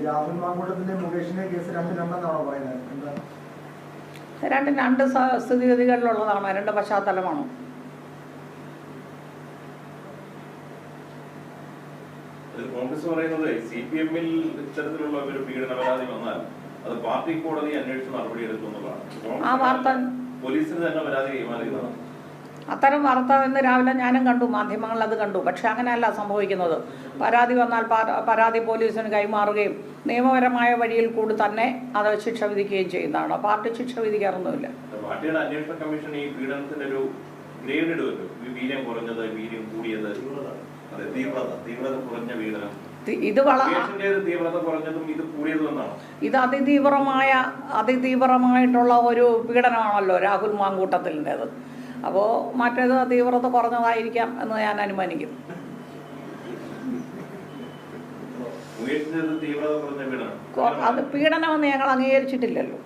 രാഹുൽ മാങ്കൂട്ടത്തിന്റെ മുകേഷിന്റെ കേസ് രണ്ട് രണ്ടെന്നാണോ പറയുന്നത്? രണ്ടും രണ്ട് സ്ഥിതിഗതികളിലുള്ളതാണ്. രണ്ട് പശ്ചാത്തലമാണോ. കോൺഗ്രസ് പറയുന്നത് സി പി എമ്മിൽ ഇത്തരത്തിലുള്ള ഒരു പീഡന പരാതി വന്നാൽ അത് പാർട്ടി കോടതി അന്വേഷിച്ച് നടപടിയെടുക്കും എന്നുള്ളതാണ്. കോൺഗ്രസ് ആ വാർത്ത- പോലീസിന് തന്നെ പരാതി കൈമാറിയതാണ്. അത്തരം വാർത്ത ഇന്ന് രാവിലെ ഞാനും കണ്ടു മാധ്യമങ്ങളിൽ അത് കണ്ടു. പക്ഷെ അങ്ങനെയല്ല സംഭവിക്കുന്നത്. പരാതി വന്നാൽ പരാതി പോലീസിന് കൈമാറുകയും നിയമപരമായ വഴിയിൽ കൂടി തന്നെ അത് ശിക്ഷ വിധിക്കുകയും ചെയ്യുന്നതാണ്. പാർട്ടി ശിക്ഷ വിധിക്കാറൊന്നുമില്ല. പാർട്ടിയുടെ അന്വേഷണ കമ്മീഷൻ ഈ പീഡനത്തിന്റെ ഒരു ഗ്രേഡ് ഇടുമല്ലോ? വീര്യം കുറഞ്ഞത് വീര്യം കൂടിയത്? അതെ തീവ്രത തീവ്രത കുറഞ്ഞ പീഡനം. ഇത് ഇത് അതിതീവ്രമായ അതിതീവ്രമായിട്ടുള്ള ഒരു പീഡനമാണല്ലോ രാഹുൽ മാങ്കൂട്ടത്തിന്റെത് അപ്പോൾ മറ്റേത് തീവ്രത കുറഞ്ഞതായിരിക്കാം എന്ന് ഞാൻ അനുമാനിക്കുന്നു അത് പീഡനമെന്ന് ഞങ്ങൾ അംഗീകരിച്ചിട്ടില്ലല്ലോ.